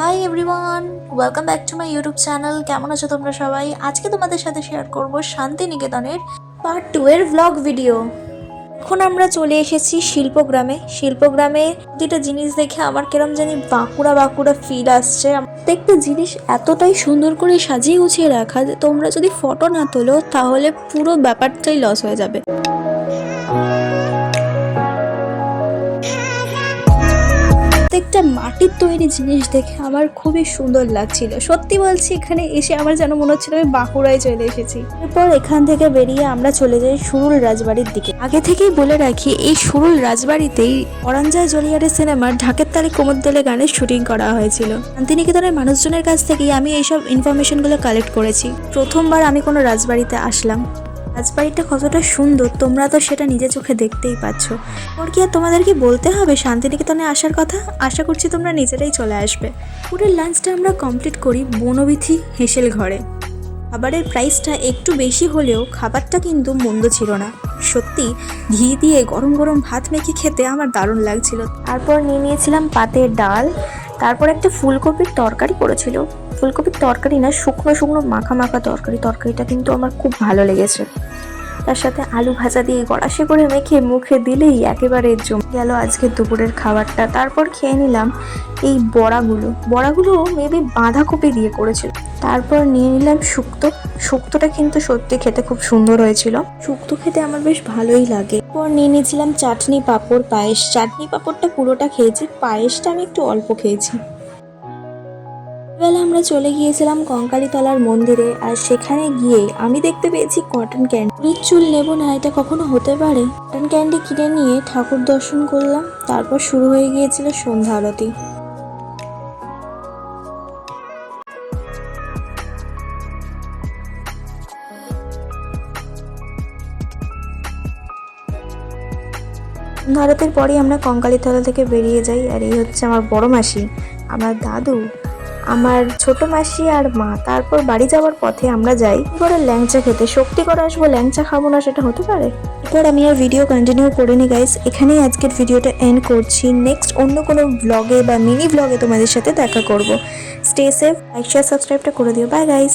Hi everyone welcome back to my YouTube channel কেমন আছো তোমরা সবাই? আজকে তোমাদের সাথে শেয়ার করব শান্তিনিকেতনের পার্ট টু এর ব্লগ ভিডিও এখন আমরা চলে এসেছি শিল্পগ্রামে। শিল্পগ্রামে প্রতিটা জিনিস দেখে আমার কেরম জানি বাঁকুড়া বাঁকুড়া ফিল আসছে। প্রত্যেকটা জিনিস এতটাই সুন্দর করে সাজিয়ে গুছিয়ে রাখা যে তোমরা যদি ফটো না তোলো, তাহলে পুরো ব্যাপারটাই লস হয়ে যাবে। প্রত্যেকটা মাটির তৈরি জিনিস দেখে আমার খুবই সুন্দর লাগছিল। সত্যি বলছি, এখানে এসে আমার যেন মনে হচ্ছিল আমি বাঁকুড়ায় চলে এসেছি। এরপর এখান থেকে বেরিয়ে আমরা চলে যাই সুরুল রাজবাড়ির দিকে। আগে থেকেই বলে রাখি, এই সুরুল রাজবাড়িতেই অরাঞ্জয় জলিয়ারের সিনেমার ঢাকের তালে কোমর দলে গানের শুটিং করা হয়েছিল। শান্তিনিকেতনের মানুষজনের কাছ থেকেই আমি এইসব ইনফরমেশনগুলো কালেক্ট করেছি। প্রথমবার আমি কোনো রাজবাড়িতে আসলাম। রাজবাড়িটা কতটা সুন্দর, তোমরা তো সেটা নিজে চোখে দেখতেই পাচ্ছ। ওর কি আর তোমাদেরকে বলতে হবে? শান্তিনিকেতনে আসার কথা? আশা করছি তোমরা নিজেরাই চলে আসবে। পুরো লাঞ্চটা আমরা কমপ্লিট করি বনবিথি হেসেল ঘরে। খাবারের প্রাইসটা একটু বেশি হলেও খাবারটা কিন্তু মন্দ ছিল না। সত্যি, ঘি দিয়ে গরম গরম ভাত মেখে খেতে আমার দারুণ লাগছিল। তারপর নিয়ে নিয়েছিলাম পাতের ডাল, তারপর একটা ফুলকপির তরকারি করেছিল। ফুলকপির তরকারি না, শুকনো শুকনো মাখা মাখা তরকারি। তরকারিটা কিন্তু আমার খুব ভালো লেগেছে। তার সাথে আলু ভাজা দিয়ে গড়াশে করে মেখে মুখে দিলেই একেবারে জমে গেল আজকে দুপুরের খাবারটা। তারপর খেয়ে নিলাম এই বড়াগুলো। বড়াগুলো মেবি বাঁধাকপি দিয়ে করেছিল। তারপর নিয়ে নিলাম শুক্তো। শুক্তোটা কিন্তু সত্যি খেতে খুব সুন্দর হয়েছিল। শুক্তো খেতে আমার বেশ ভালোই লাগে। পর নিয়ে নিয়েছিলাম চাটনি পাঁপড়, পায়েস। চাটনি পাঁপড়টা পুরোটা খেয়েছি, পায়েসটা আমি একটু অল্প খেয়েছি। বেলা আমরা চলে গিয়েছিলাম কঙ্কালীতলার মন্দিরে, আর সেখানে গিয়ে আমি দেখতে পেয়েছি কটন ক্যান্ডি চুল নেব না, এটা কখনো হতে পারে? কটন ক্যান্ডি কিনে নিয়ে ঠাকুর দর্শন করলাম, তারপর শুরু হয়ে গিয়েছিল সন্ধ্যা আরতি। ভারতের পরেই আমরা কঙ্কালীতলা থেকে বেরিয়ে যাই, আর এই হচ্ছে আমার বড় মাসি। আমার দাদু আমার ছোট মাসি আর মা, তারপর বাড়ি যাওয়ার পথে আমরা যাই। করে ল্যাংচা খেতে। শক্তি করে আসব, ল্যাংচা খাব না, সেটা হতে পারে? এরপর আমি আর ভিডিও কন্টিনিউ করে নি গাইস এখানেই আজকের ভিডিওটা এন্ড করছি। নেক্সট অন্য কোনো ব্লগে বা মিনি ব্লগে তোমাদের সাথে দেখা করব। স্টে সেফ লাইক শেয়ার সাবস্ক্রাইবটা করে দিও। Bye guys